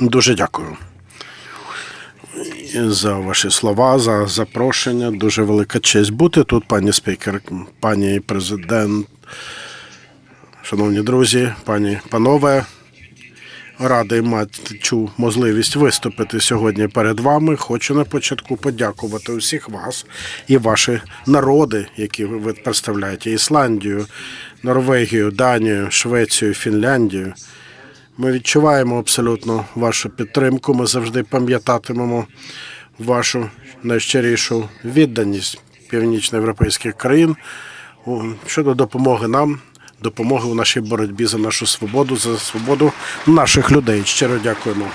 Дуже дякую за ваші слова, за запрошення. Дуже велика честь бути тут, пані спікер, пані президент, шановні друзі, пані панове. Радий мати цю можливість виступити сьогодні перед вами. Хочу на початку подякувати усіх вас і ваші народи, які ви представляєте: Ісландію, Норвегію, Данію, Швецію, Фінляндію. Ми відчуваємо абсолютно вашу підтримку. Ми завжди пам'ятатимемо вашу найщирішу відданість північноєвропейських країн щодо допомоги нам, допомоги у нашій боротьбі за нашу свободу, за свободу наших людей. Щиро дякуємо.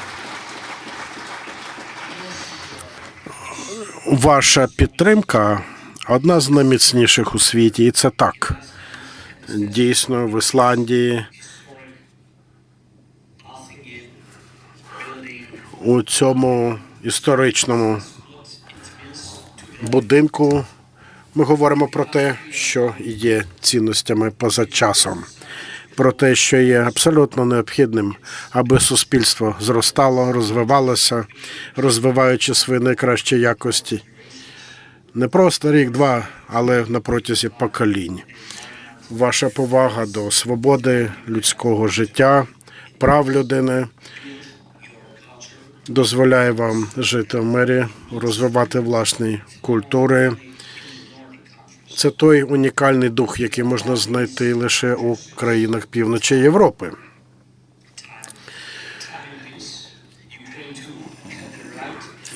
Ваша підтримка одна з найміцніших у світі, і це так. Дійсно, в Ісландії у цьому історичному будинку ми говоримо про те, що є цінностями поза часом, про те, що є абсолютно необхідним, аби суспільство зростало, розвивалося, розвиваючи свої найкращі якості. Не просто рік-два, але на протязі поколінь. Ваша повага до свободи людського життя, прав людини дозволяє вам жити в мирі, розвивати власні культури. Це той унікальний дух, який можна знайти лише у країнах півночі Європи.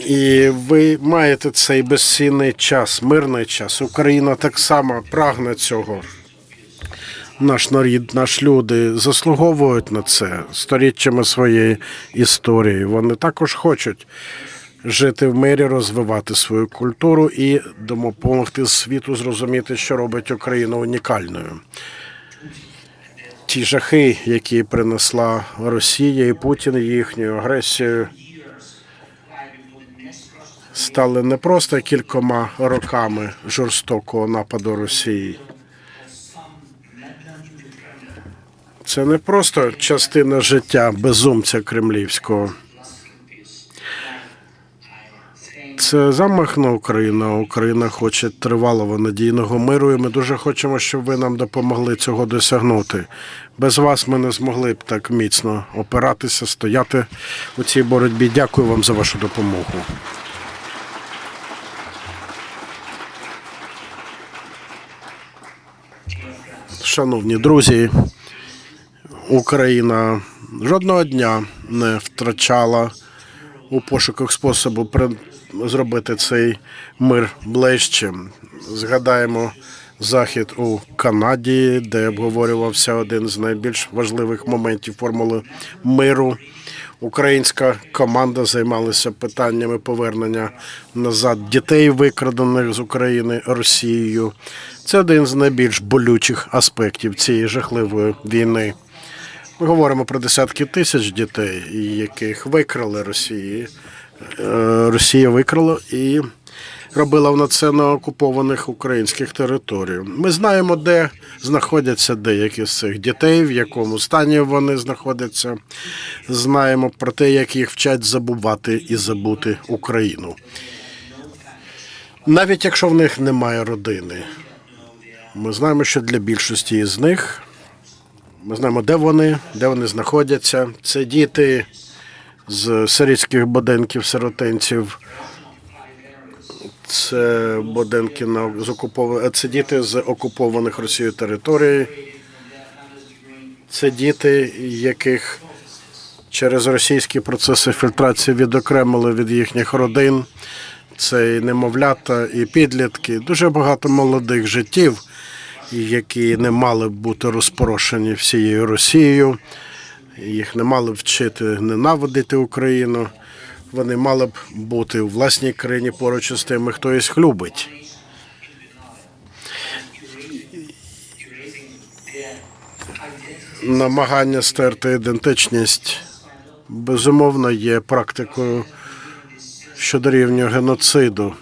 І ви маєте цей безцінний час, мирний час. Україна так само прагне цього. Наш нарід, наші люди заслуговують на це сторіччями своєї історії. Вони також хочуть жити в мирі, розвивати свою культуру і допомогти світу зрозуміти, що робить Україну унікальною. Ті жахи, які принесла Росія і Путін їхньою агресією, стали не просто кількома роками жорстокого нападу Росії. Це не просто частина життя безумця кремлівського. Це замах на Україну. Україна хоче тривалого надійного миру, і ми дуже хочемо, щоб ви нам допомогли цього досягнути. Без вас ми не змогли б так міцно опиратися, стояти у цій боротьбі. Дякую вам за вашу допомогу. Шановні друзі, Україна жодного дня не втрачала у пошуках способу зробити цей мир ближчим. Згадаємо захід у Канаді, де обговорювався один з найбільш важливих моментів формули миру. Українська команда займалася питаннями повернення назад дітей, викрадених з України Росією. Це один з найбільш болючих аспектів цієї жахливої війни. Ми говоримо про десятки тисяч дітей, яких викрали Росії. Е, Росія викрала і робила вона це на окупованих українських територіях. Ми знаємо, де знаходяться деякі з цих дітей, в якому стані вони знаходяться. Знаємо про те, як їх вчать забувати і забути Україну. Навіть якщо в них немає родини, ми знаємо, що для більшості із них ми знаємо, де вони, де вони знаходяться. Це діти з сирійських будинків, сиротинців. Це будинки на з окупов... Це діти з окупованих Росією територій. Це діти, яких через російські процеси фільтрації відокремили від їхніх родин. Це і немовлята, і підлітки. Дуже багато молодих життів, які не мали б бути розпорошені всією Росією. Їх не мали вчити ненавидити Україну. Вони мали б бути у власній країні поруч із тими, хто їх любить. Намагання стерти ідентичність безумовно є практикою, що дорівнює геноциду.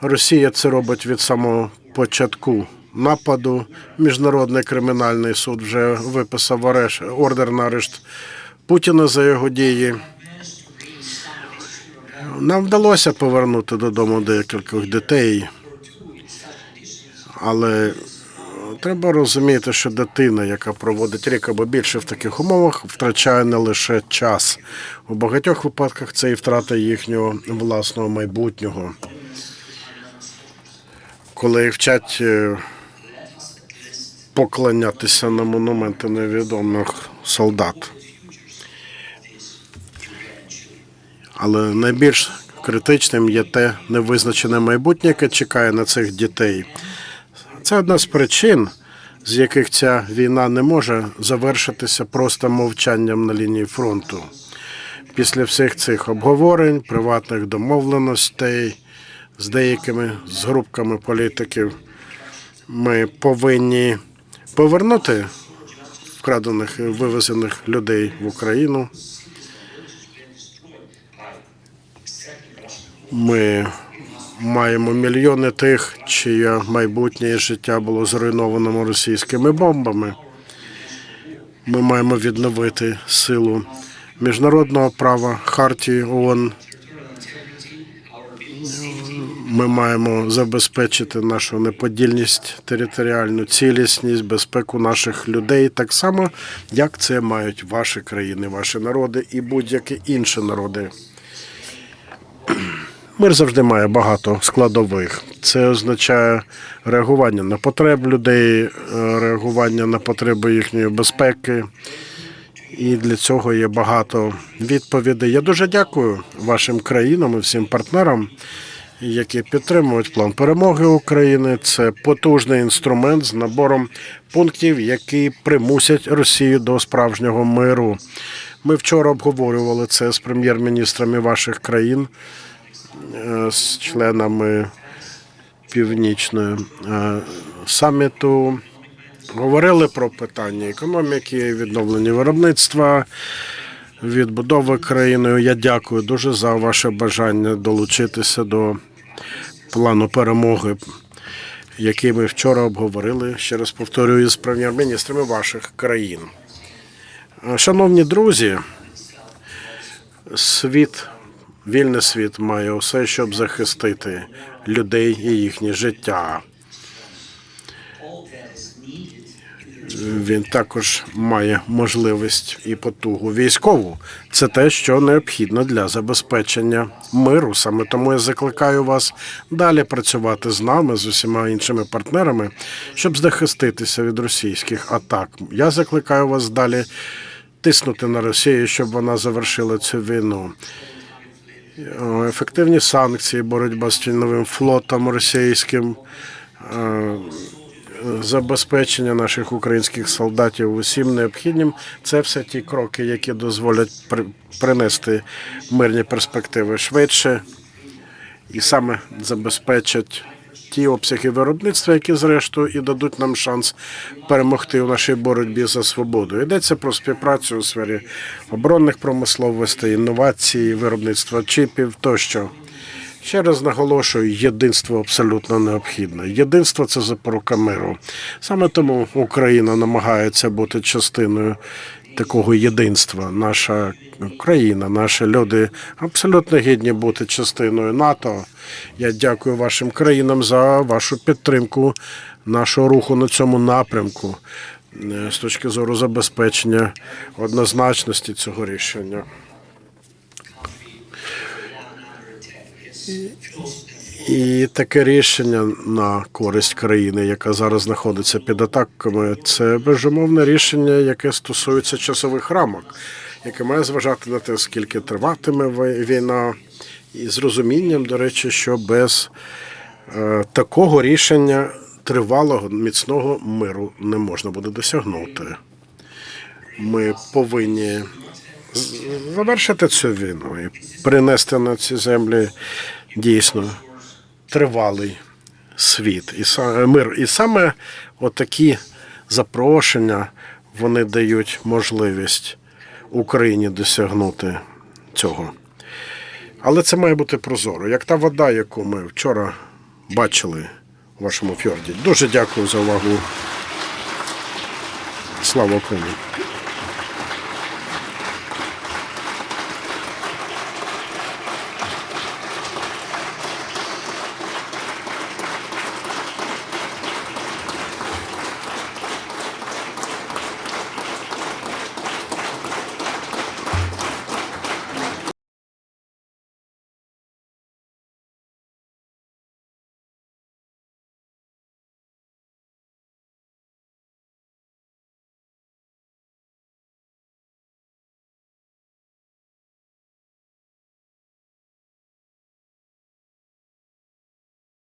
Росія це робить від самого початку нападу. Міжнародний кримінальний суд вже виписав арешт, ордер на арешт Путіна за його дії. Нам вдалося повернути додому декількох дітей, але треба розуміти, що дитина, яка проводить рік або більше в таких умовах, втрачає не лише час. У багатьох випадках це і втрата їхнього власного майбутнього. Коли вчать е, поклонятися на монументи невідомих солдат. Але найбільш критичним є те невизначене майбутнє, яке чекає на цих дітей. Це одна з причин, з яких ця війна не може завершитися просто мовчанням на лінії фронту. Після всіх цих обговорень, приватних домовленостей з деякими з групками політиків, ми повинні повернути вкрадених вивезених людей в Україну. Ми маємо мільйони тих, чиє майбутнє життя було зруйновано російськими бомбами. Ми маємо відновити силу міжнародного права, хартії ООН. Ми маємо забезпечити нашу неподільність, територіальну цілісність, безпеку наших людей, так само, як це мають ваші країни, ваші народи і будь-які інші народи. Мир завжди має багато складових. Це означає реагування на потреб людей, е, реагування на потреби їхньої безпеки. І для цього є багато відповідей. Я дуже дякую вашим країнам і всім партнерам, які підтримують план перемоги України. Це потужний інструмент з набором пунктів, які примусять Росію до справжнього миру. Ми вчора обговорювали це з прем'єр-міністрами ваших країн е, з членами північної е, саміту. Говорили про питання економіки, відновлення виробництва, відбудови країною. Я дякую дуже за ваше бажання долучитися до плану перемоги, який ми вчора обговорили. Ще раз повторюю з прем'єр-міністрами ваших країн. Шановні друзі, світ, вільний світ має усе, щоб захистити людей і їхнє життя. Він також має можливість і потугу військову. Це те, що необхідно для забезпечення миру. Саме тому я закликаю вас далі працювати з нами, з усіма іншими партнерами, щоб захиститися від російських атак. Я закликаю вас далі тиснути на Росію, щоб вона завершила цю війну. Е, Ефективні санкції, боротьба з тіньовим флотом російським. Забезпечення наших українських солдатів усім необхідним. Це все ті кроки, які дозволять при- принести мирні перспективи швидше і саме забезпечать ті обсяги виробництва, які зрештою і дадуть нам шанс перемогти у нашій боротьбі за свободу. Йдеться про співпрацю у сфері оборонних промисловостей, інновацій, виробництва чіпів тощо. Ще раз наголошую, єдинство абсолютно необхідне. Єдинство це запорука миру. Саме тому Україна намагається бути частиною такого єдинства. Наша країна, наші люди абсолютно гідні бути частиною НАТО. Я дякую вашим країнам за вашу підтримку нашого руху на цьому напрямку е, з точки зору забезпечення однозначності цього рішення. І таке рішення на користь країни, яка зараз знаходиться під атаками, це безумовне рішення, яке стосується часових рамок, яке має зважати на те, скільки триватиме війна, і з розумінням, до речі, що без е, такого рішення тривалого міцного миру не можна буде досягнути. Ми повинні завершити цю війну і принести на ці землі дійсно тривалий світ і мир. І саме отакі запрошення вони дають можливість Україні досягнути цього. Але це має бути прозоро, як та вода, яку ми вчора бачили у вашому фьорді. Дуже дякую за увагу. Слава Україні!